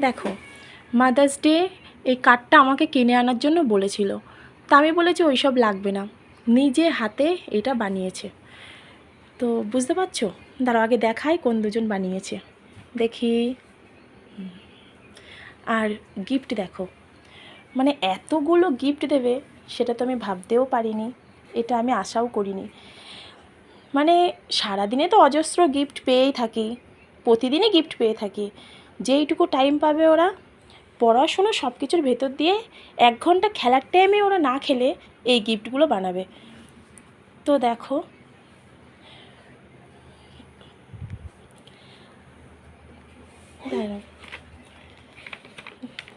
দেখো mother's day এই কার্ডটা আমাকে কিনে আনার জন্য বলেছিল। তা আমি বলেছি ওই সব লাগবে না। নিজে হাতে এটা বানিয়েছে। তো বুঝতে পারছ? দাঁড়াও, আগে দেখাই কোন দুজন বানিয়েছে। দেখি। আর গিফট দেখো। মানে এতগুলো গিফট দেবে, সেটা তো আমি ভাবতেও পারিনি। এটা আমি আশাও করিনি। মানে সারাদিনে তো অজস্র গিফট পেয়েই থাকি। প্রতিদিনই গিফট পেয়ে থাকি। যেইটুকু টাইম পাবে ওরা। পড়াশুনো সব কিছুর ভেতর দিয়ে এক ঘণ্টা খেলার টাইমে ওরা না খেলে এই গিফটগুলো বানাবে। তো দেখো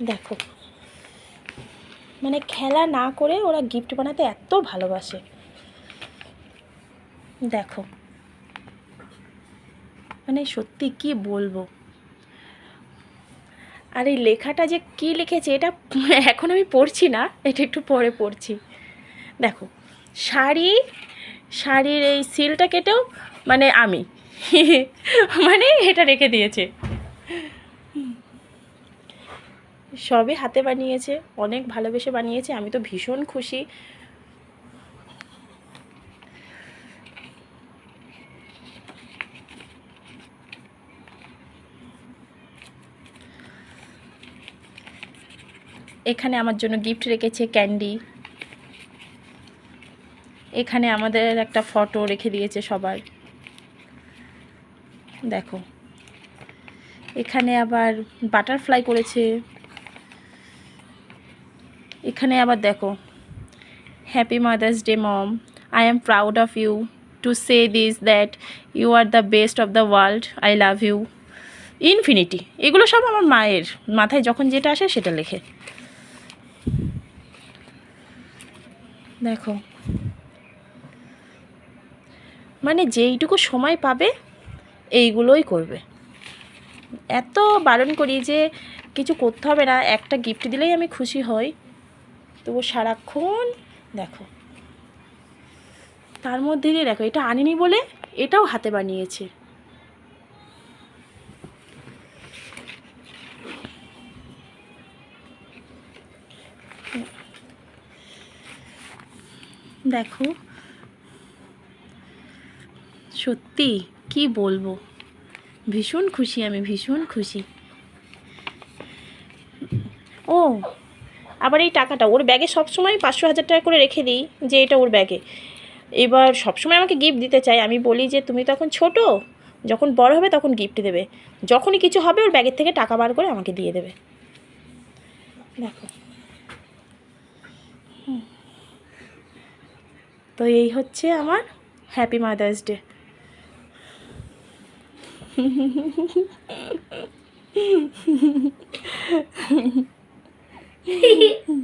দেখো মানে খেলা না করে ওরা গিফট বানাতে এত ভালোবাসে। দেখো মানে সত্যি কি বলব? আর এই লেখাটা যে কি লিখেছে এটা এখন আমি পড়ছি না, এটা একটু পরে পড়ছি। দেখো, শাড়ি, শাড়ির এই সিলটা কেটেও মানে আমি মানে এটা রেখে দিয়েছে। সবে হাতে বানিয়েছে, অনেক ভালোবেসে বানিয়েছে, আমি তো ভীষণ খুশি। এখানে আমার জন্য গিফট রেখেছে ক্যান্ডি এখানে আমাদের একটা ফটো রেখে দিয়েছে সবার। দেখো। এখানে আবার বাটারফ্লাই করেছে। এখানে আবার দেখো। Happy mother's day mom I am proud of you to say this that you are the best of the world I love you infinity এগুলো সব আমার মায়ের। মাথায় যখন যেটা আসে সেটা লেখে। দেখো। মানে যেইটুকু সময় পাবে, এইগুলোই করবে। এত বারণ করি যে কিছু করতে হবে না, একটা গিফট দিলেই আমি খুশি হই। তবু সারাক্ষণ দেখো। তার মধ্যে দিয়ে দেখো, এটা আনিনি বলে এটাও হাতে বানিয়েছে। দেখো। সত্যি, কি বলব? ভীষণ খুশি আমি, ভীষণ খুশি। ও, আবার এই টাকাটা, ওর ব্যাগে সবসময় পাঁচশো হাজার টাকা করে রেখে দিই যে এটা ওর ব্যাগে। এবার সবসময় আমাকে গিফট দিতে চাই আমি বলি যে, তুমি তখন ছোট, যখন বড় হবে তখন গিফট দেবে। যখনই কিছু হবে, ওর ব্যাগের থেকে টাকা বার করে আমাকে দিয়ে দেবে। দেখো। হুম। তো এই হচ্ছে আমার হ্যাপি মাদার্স ডে